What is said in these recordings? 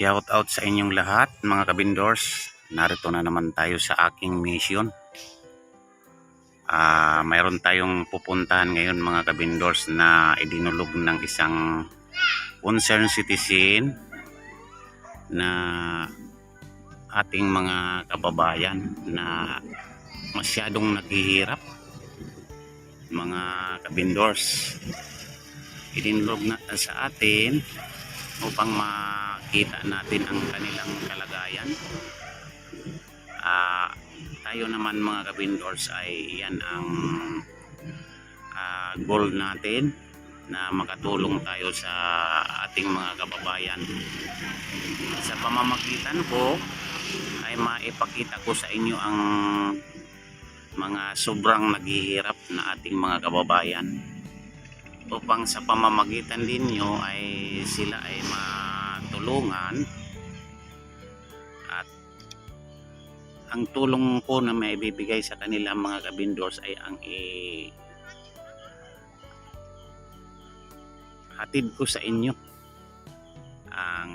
Shout out sa inyong lahat mga kabindors. Narito na naman tayo sa aking mission. Ah, mayroon tayong pupuntahan ngayon mga kabindors na idinulog ng isang concerned citizen na ating mga kababayan na masyadong naghihirap mga kabindors idinulog na sa atin upang makita natin ang kanilang kalagayan. Ah, tayo naman mga kabindors ay yan ang ah, goal natin na makatulong tayo sa ating mga kababayan. Sa pamamagitan ko ay maipakita ko sa inyo ang mga sobrang naghihirap na ating mga kababayan. Upang sa pamamagitan ninyo ay sila ay matulungan at ang tulong po na may ibibigay sa kanila mga kabindors ay ang i hatid ko sa inyo ang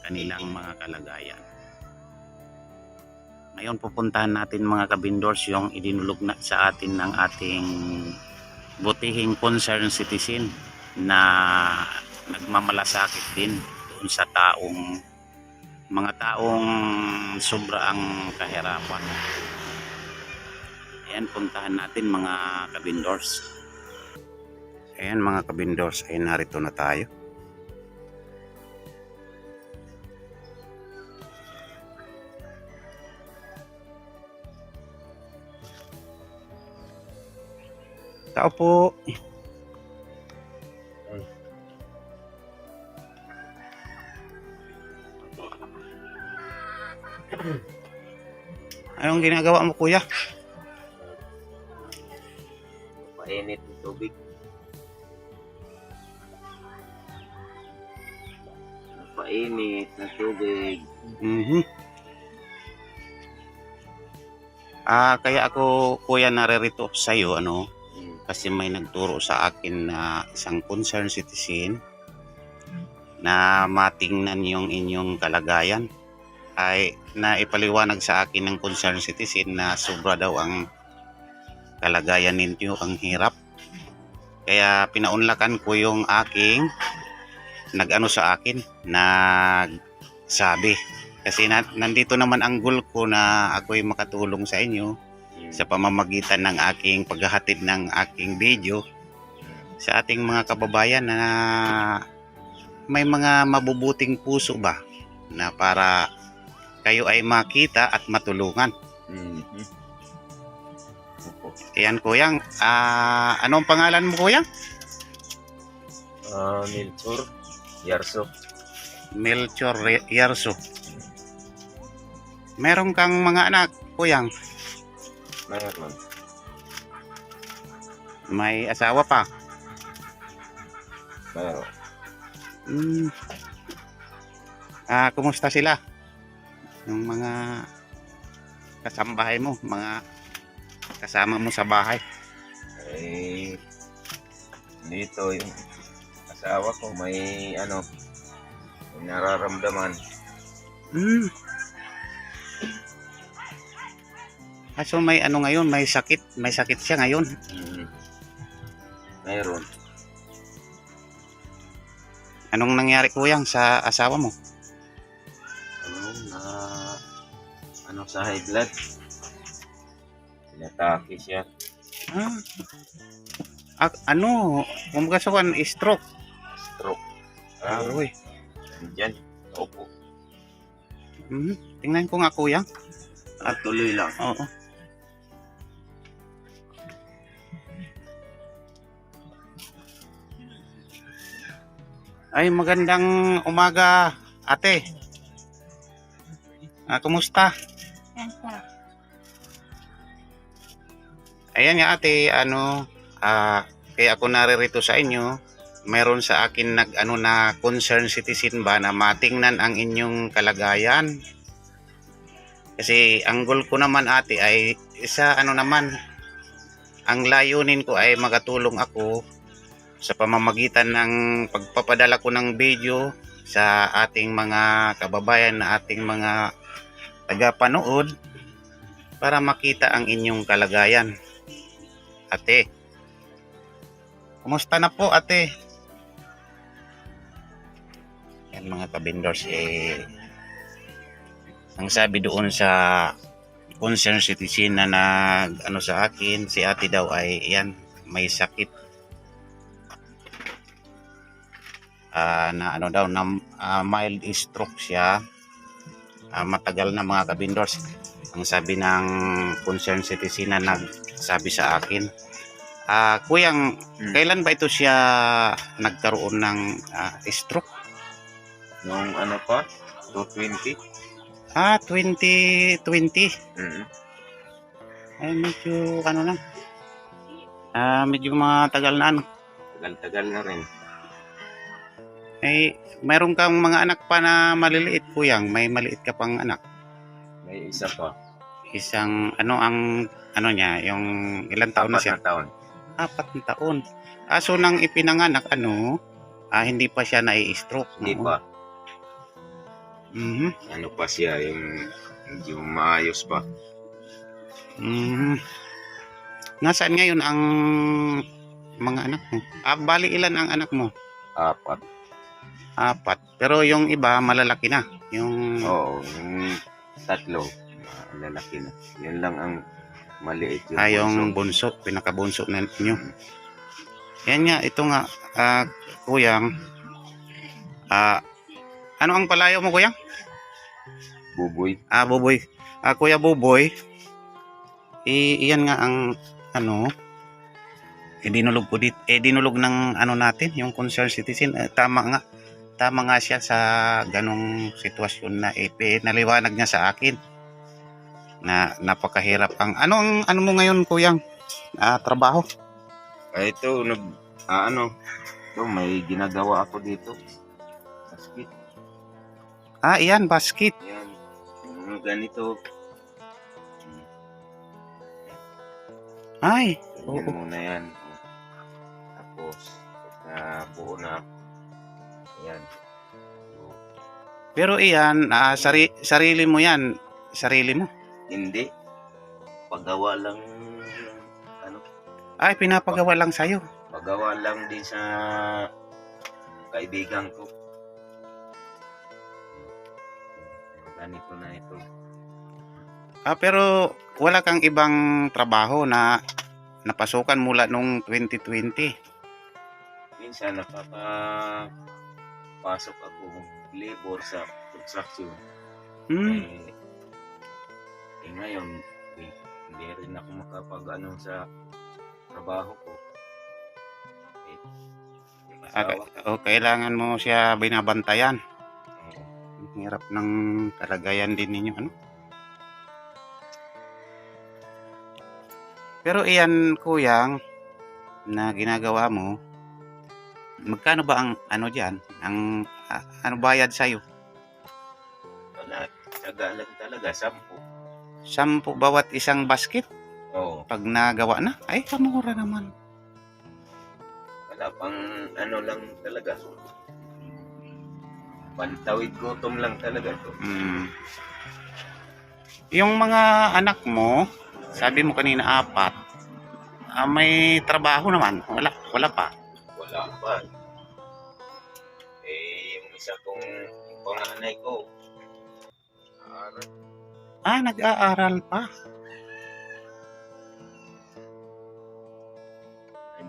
kanilang mga kalagayan. Ngayon pupuntahan natin mga kabindors yung idinulog na sa atin ng ating butihing concerned citizen na nagmamalasakit din doon sa taong mga taong sobra ang kahirapan. Ayan, puntahan natin mga kabindors. Ayan mga kabindors, ay narito na tayo. Tao po. Anong ginagawa mo kuya? Painit ng tubig. Painit ng tubig. Mhm. Ah, kaya ako kuya naririto sa iyo ano Mm. kasi may nagturo sa akin na isang concerned citizen na matingnan yung inyong kalagayan ay naipaliwanag sa akin ng concerned citizen na sobra daw ang kalagayan ninyo ang hirap. Kaya pinaunlakan ko yung aking nag-ano sa akin nagsabi. Kasi na, nandito naman ang goal ko na ako'y makatulong sa inyo sa pamamagitan ng aking paghahatid ng aking video. Sa ating mga kababayan na may mga mabubuting puso ba na para kayo ay makita at matulungan. Mhm. Opo. Ayan kuyang, ah anong pangalan mo kuyang? Ah, Milchor. Yarso. Melchor Yarso. Meron kang mga anak, kuyang. Mayroon. May asawa pa. Mayroon. Hmm. Ah, kumusta sila? Yung mga kasambahay mo, mga kasama mo sa bahay. Eh, dito yung asawa ko may ano, may nararamdaman. Hmm. Ah, so may ano ngayon, may sakit, may sakit siya ngayon. Mhm. Mayroon. Anong nangyari kuyang sa asawa mo? Sa high blood. Inatake siya. Ah. Ah, ano, kumbaga sa kan, stroke. Stroke. Ah, uy. Diyan. Opo. Hmm. Tingnan ko nga kuyang. At tuloy lang. Oo. Ay, magandang umaga, ate. Ah, kumusta? Ayan nga ate, ano, ah, kaya ako naririto sa inyo. Meron sa akin nag ano na concern citizen ba na matingnan ang inyong kalagayan. Kasi ang goal ko naman ate ay isa ano naman ang layunin ko ay makatulong ako sa pamamagitan ng pagpapadala ko ng video sa ating mga kababayan na ating mga tagapanood para makita ang inyong kalagayan. Ate, kumusta na po ate? Yan mga kabindors, eh, ang sabi doon sa concerned citizen na nag ano sa akin, si ate daw ay yan, may sakit. Ah, na ano daw, na ah, mild stroke siya. Ah, matagal na mga kabindors. Ang sabi ng concerned citizen na nagsabi sa akin. Ah, kuyang, Hmm. kailan ba ito siya nagkaroon ng ah, stroke? Nung ano pa? 220? Ah, 2020. Mm. Ay, medyo ano na. Ah, medyo matagal na ano. Tagal-tagal na rin. Eh, mayroon kang mga anak pa na maliliit, kuyang. May maliit ka pang anak. May isa pa. Isang, ano ang, ano niya, yung ilang taon na Apat siya? na taon. Apat na taon. Ah, so nang ipinanganak, ano, ah, hindi pa siya nai-stroke. Hindi no? pa. Mhm. Ano pa siya yung mo maayos pa. Mhm. Nasaan ngayon ang mga anak mo? Ah, bali ilan ang anak mo? Apat. Apat. Pero yung iba, malalaki na. Yung, Oo, yung tatlo. ah, lalaki na. Yun lang ang maliit yung ah, yung bunso. bunso, pinakabunso na ninyo. Yan nga, ito nga, ah, kuyang, ah, ano ang palayo mo, kuyang? Buboy. Ah, Buboy. Ah, Kuya Buboy, i iyan nga ang, ano, idinulog ko dit, eh, dinulog ng, ano natin, yung concerned citizen, eh, tama nga, tama nga siya sa ganong sitwasyon na ipinaliwanag niya sa akin na napakahirap ang ano ang ano mo ngayon kuyang ah, trabaho Ah, ito, nag, ah, ano, ito, may ginagawa ako dito. Basket. ah iyan basket Yan. Ganito. ay oo. muna yan. Tapos, na buo na. Yan. pero iyan ah, sari, sarili mo yan sarili mo Hindi. Paggawa lang, ano, ay pinapagawa lang sa'yo paggawa lang din sa kaibigan ko. Ganito na ito. Ah, pero wala kang ibang trabaho na napasukan mula nung 2020. Minsan nakapasok ako labor sa construction. Hmm. Eh, eh ngayon, eh, hindi rin ako makapag ano sa trabaho ko. Eh, Ah, o kailangan mo siya binabantayan. Ang hirap ng kalagayan din ninyo, ano? Pero iyan, kuyang, na ginagawa mo, magkano ba ang ano diyan? Ang ah, ano bayad sa'yo? wala, tsaga lang talaga, sampu. Sampu bawat isang basket Oo, pag nagawa na? Ay, kamura naman. wala pang ano lang talaga. Pantawid gutom lang talaga to. Mm. Yung mga anak mo, sabi mo kanina apat, ah, may trabaho naman. Wala, wala pa. Pa. Eh, yung isa kong yung panganay ko, ano, Ah, nag-aaral pa.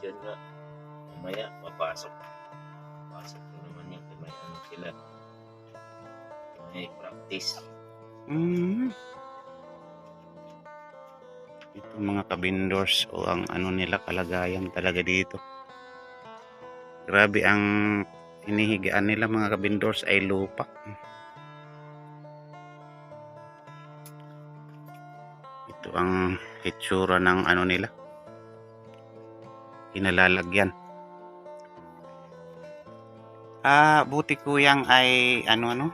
nandyan nga. Mamaya, mapasok. Pasok ko naman yan. May ano sila. May practice. Mm. Ito mga kabindors o ang ano nila kalagayan talaga dito. Grabe ang hinihigaan nila mga kabindors ay lupa. Ito ang itsura ng ano nila. Kinalalagyan. Ah, buti kuyang ay ano ano,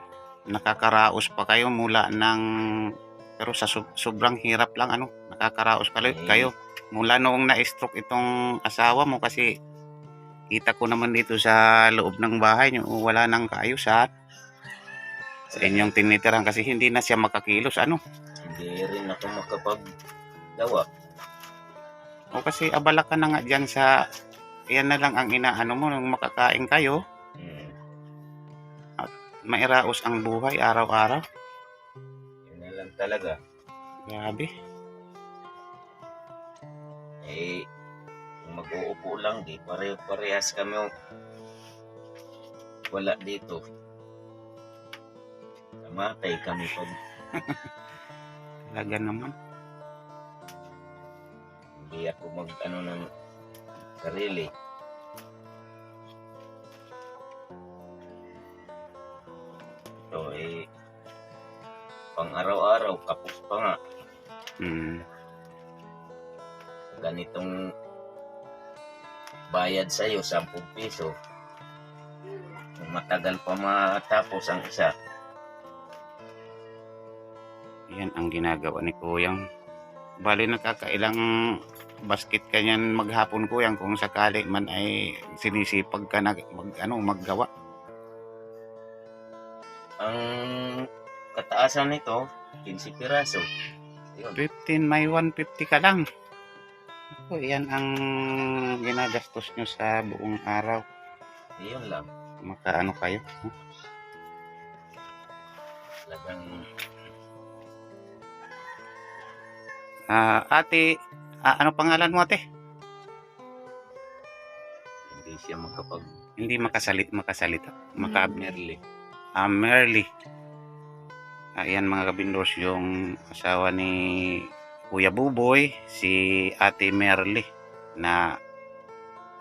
nakakaraos pa kayo mula ng pero sa sob- sobrang hirap lang ano nakakaraos Eh. kayo mula noong na-stroke itong asawa mo kasi kita ko naman dito sa loob ng bahay nyo, wala nang kaayusan. Sa inyong tinitiran kasi hindi na siya makakilos. Ano? Hindi rin ako makapaggawa. O kasi abala ka na nga dyan sa, yan na lang ang inaano mo nung makakain kayo. Hmm. Mairaos ang buhay araw-araw. Yun na lang talaga. Grabe. Eh, kung mag-uupo lang, di pare-parehas kami wala dito. Namatay kami pag Talaga naman. hindi ako mag ano ng sarili. Ito eh, pang araw-araw, kapos pa nga. Hmm. ganitong bayad sa iyo 10 piso Kung matagal pa matapos ang isa Yan ang ginagawa ni Kuyang. Bali nakakailang basket ka niyan maghapon Kuyang kung sakali man ay sinisipag ka na mag, ano, maggawa. ang kataasan nito 15 piraso yun 15 may 150 ka lang. Ako, yan ang ginagastos nyo sa buong araw. yun lang Makaano kayo? talagang Ah, ate, ah, ano pangalan mo ate? hindi siya makapag Hindi makasalit, makasalita. Maka, merly Ah, Merly. Ayan mga kabindors, yung asawa ni Kuya Buboy, si Ate Merly, na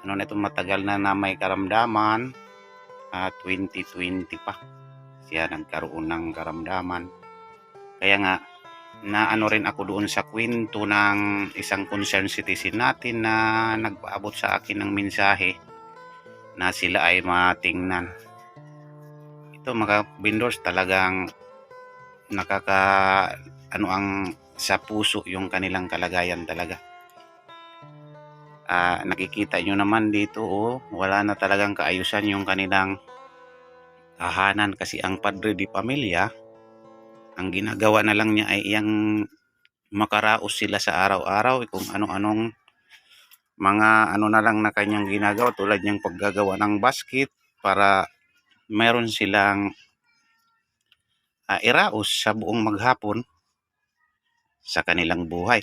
ano na itong matagal na na may karamdaman, ah, 2020 pa. Siya nagkaroon ng karamdaman. Kaya nga, na ano rin ako doon sa kwento ng isang concerned citizen natin na nagpaabot sa akin ng mensahe na sila ay matingnan ito mga vendors talagang nakaka ano ang sa puso yung kanilang kalagayan talaga. Ah, nakikita nyo naman dito oh, wala na talagang kaayusan yung kanilang tahanan kasi ang padre di pamilya ang ginagawa na lang niya ay iyang makaraos sila sa araw-araw eh, kung ano-anong mga ano na lang na kanyang ginagawa tulad niyang paggagawa ng basket para meron silang ah, iraos sa buong maghapon sa kanilang buhay.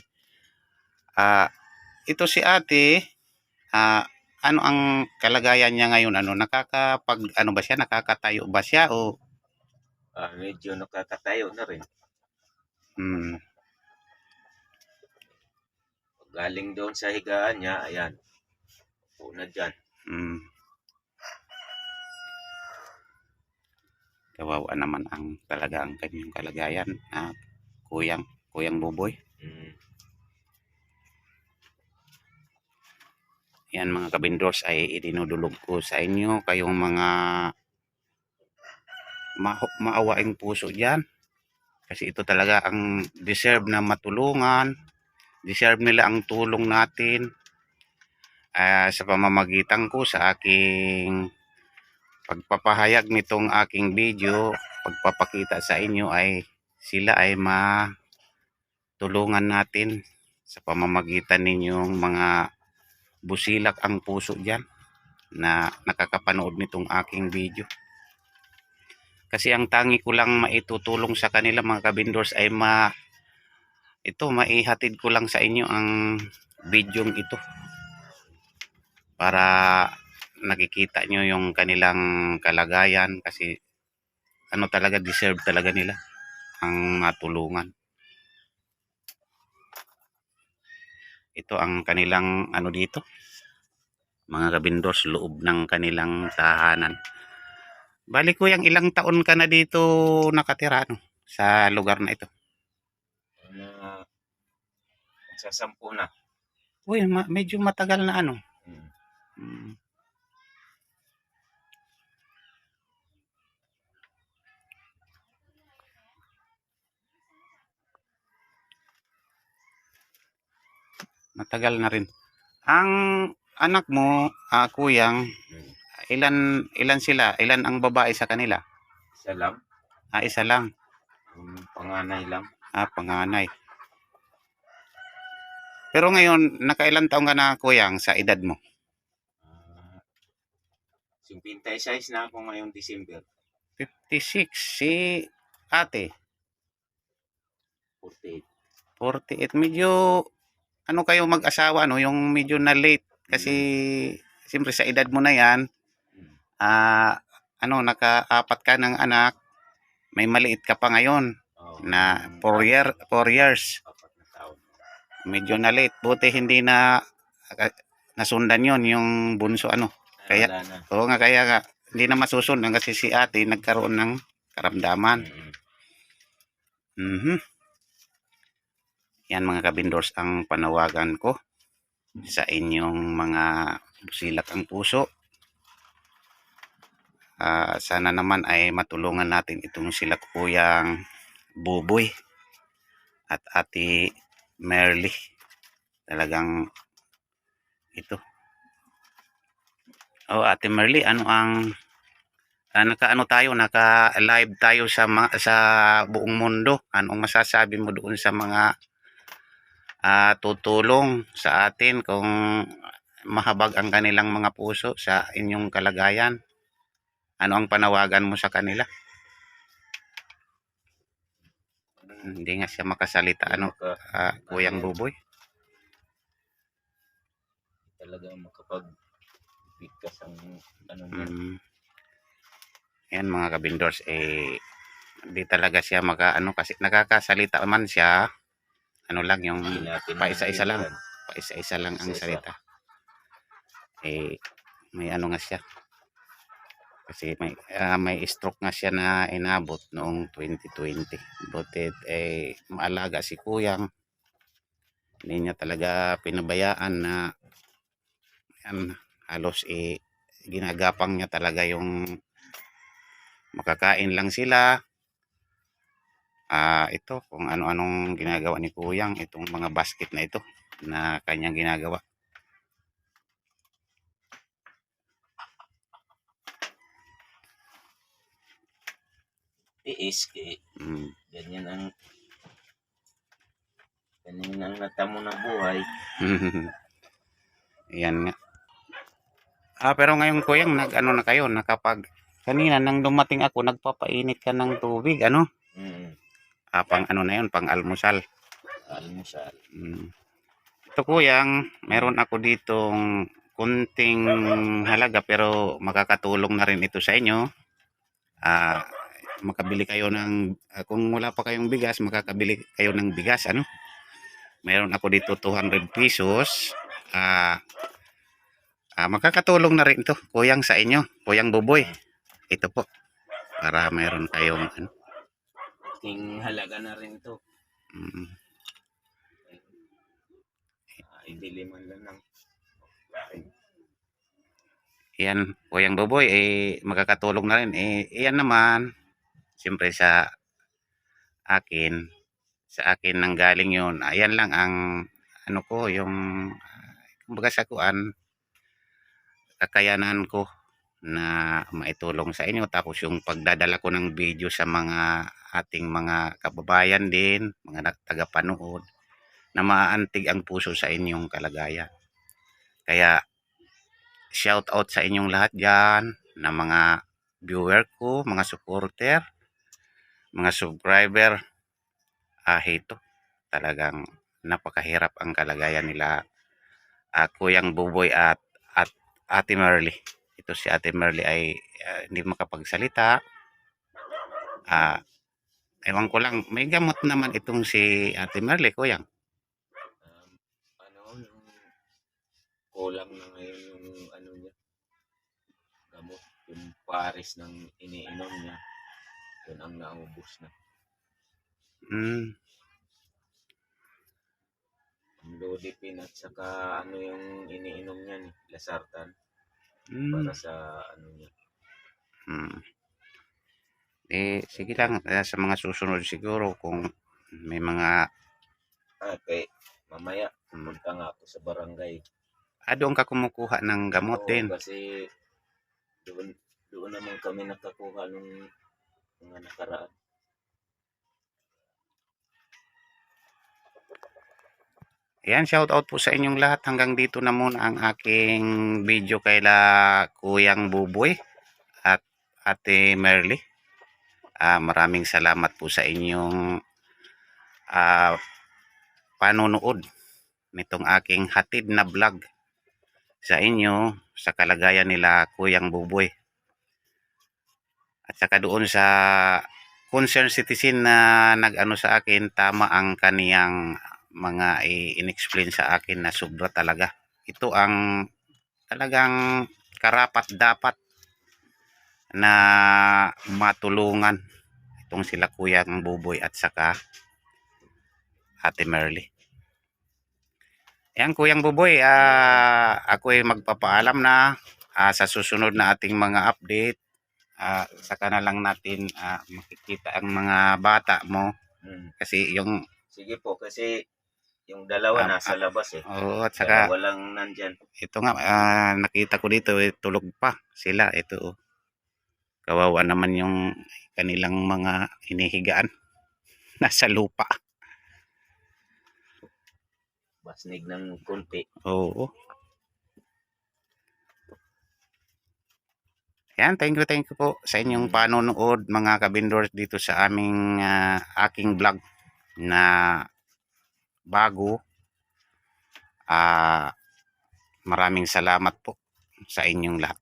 Ah, ito si ate, ah, ano ang kalagayan niya ngayon? Ano, nakakapag, ano ba siya? Nakakatayo ba siya? O, ah, medyo nakakatayo na rin hmm, galing doon sa higaan niya ayan una dyan hmm. Kawawa naman ang talaga ang kanyang kalagayan. Ah, kuyang, kuyang buboy. mm. Yan mga kabindors ay idinudulog ko sa inyo kayong mga ma- maawaing puso dyan. Kasi ito talaga ang deserve na matulungan. Deserve nila ang tulong natin ah, sa pamamagitan ko sa aking pagpapahayag nitong aking video, pagpapakita sa inyo ay sila ay matulungan natin sa pamamagitan ninyong mga busilak ang puso dyan na nakakapanood nitong aking video. Kasi ang tangi ko lang maitutulong sa kanila mga kabindors ay ma ito maihatid ko lang sa inyo ang bidyong ito para nakikita nyo yung kanilang kalagayan kasi ano talaga deserve talaga nila ang matulungan. Ito ang kanilang ano dito mga kabindos loob ng kanilang tahanan. Bali ko yung ilang taon ka na dito nakatira no, sa lugar na ito. Ano, sa sampu na Uy, ma- medyo matagal na ano. mm. Matagal na rin. Ang anak mo, ah, kuyang, Hmm. ilan ilan sila? Ilan ang babae sa kanila? Isa lang. Ah, isa lang. Yung panganay lang. Ah, panganay. Pero ngayon, nakailan taong ka na kuyang sa edad mo? Ah, 56 na ako ngayong December. 56. Si ate, 48. 48. Medyo, ano kayo mag-asawa, no? Yung medyo na late. Kasi, siyempre sa edad mo na yan, ah, ano, nakaapat ka ng anak, may maliit ka pa ngayon na yung 4 year, four years. Medyo na late. Buti hindi na nasundan yon yung bunso ano. Ay, Kaya-. Oo nga kaya nga hindi na masusundan kasi si ate nagkaroon ng karamdaman. Mm-mm. Yan mga kabindors ang panawagan ko sa inyong mga busilak ang puso. Ah, sana naman ay matulungan natin itong sila kuyang Buboy at ate Merly. Talagang ito. Oh, ate Merly, ano ang ah, naka-ano tayo, naka-live tayo sa sa buong mundo. Anong masasabi mo doon sa mga ah, tutulong sa atin kung mahabag ang kanilang mga puso sa inyong kalagayan? Ano ang panawagan mo sa kanila? Hindi nga siya makasalita. Ano, ah, Kuyang Buboy? talaga makapag bigkas ang ano niya. Mm. Yan mga kabindors, eh, di talaga siya maka, ano, kasi nakakasalita man siya, ano lang, yung Hindi natin pa isa-isa lang. maintindihan. pa isa-isa lang ang salita. Eh, may ano nga siya. Kasi may, ah, may stroke nga siya na inabot noong 2020. Butit, eh, maalaga si Kuyang. Hindi niya talaga pinabayaan na yan, halos eh, ginagapang niya talaga yung makakain lang sila. Ah, ito, kung ano-anong ginagawa ni Kuyang, itong mga basket na ito na kanyang ginagawa. Tiis, eh, Mm. ganyan ang ganyan ang natamo ng buhay. Yan nga. Ah, pero ngayon kuyang nag ano na kayo, nakapag kanina nang dumating ako, nagpapainit ka ng tubig, ano? Mm. Ah, pang ano na yun, pang almusal. Almusal. Mm. Ito kuyang, meron ako ditong kunting halaga pero makakatulong na rin ito sa inyo. Ah, makabili kayo ng ah, kung wala pa kayong bigas, makakabili kayo ng bigas, ano? Meron ako dito 200 pesos. Ah, ah, makakatulong na rin ito, kuyang sa inyo, kuyang buboy. Ito po. Para meron kayong ano. Ting halaga na rin ito. mm, Ah, ibili man lang ng ay, yan, Kuyang Boboy, eh, makakatulong na rin. Eh, yan naman, siyempre sa akin, sa akin nang galing yun. Ayan lang ang, ano ko, yung, kumbaga sa kuan, kakayanan ko na maitulong sa inyo. Tapos yung pagdadala ko ng video sa mga ating mga kababayan din, mga tagapanood, na maantig ang puso sa inyong kalagayan. Kaya, shout out sa inyong lahat dyan na mga viewer ko, mga supporter, mga subscriber. Ah, ito, talagang napakahirap ang kalagayan nila. Ah, Kuyang Buboy at, at Ate Merly. Ito si Ate Merly ay ah, hindi makapagsalita. Ah, ewan ko lang, may gamot naman itong si Ate Merly, Kuyang. um, ano, yung kulang na ngayon yung ano niya, gamot, yung pares ng iniinom niya, yun ang naubos na. Mm, Lodipin at saka ano yung iniinom niya ni Lasartan mm. para sa ano niya. Hmm. Eh, sige lang, eh, sa mga susunod siguro kung may mga, Ah, kay mamaya pumunta nga ako sa barangay. Ah, doon ka kumukuha ng gamot Oo, din. kasi doon, doon naman kami nakakuha nung mga nakaraan. Ayan, shout out po sa inyong lahat. Hanggang dito na muna ang aking video kaila Kuyang Buboy at Ate Merly. Ah, maraming salamat po sa inyong ah, panonood nitong aking hatid na vlog sa inyo sa kalagayan nila Kuyang Buboy. At saka doon sa concerned citizen na nag-ano sa akin, tama ang kaniyang mga i- in-explain sa akin na sobra talaga. Ito ang talagang karapat dapat na matulungan itong sila Kuyang Buboy at saka Ate Merly. Yan Kuyang Buboy, ah ako ay magpapaalam na ah, sa susunod na ating mga update. ah, saka na lang natin ah, makikita ang mga bata mo Mm. kasi yung Sige po, kasi yung dalawa Ah, nasa labas eh. oh, at saka walang nandyan. ito nga ah, nakita ko dito eh, tulog pa sila ito oh. kawawa naman yung kanilang mga hinihigaan nasa lupa Basnig ng konti. oo yan thank you thank you po sa inyong Mm. panonood mga kabindors dito sa aming ah, aking vlog na bago. Ah maraming salamat po sa inyong lahat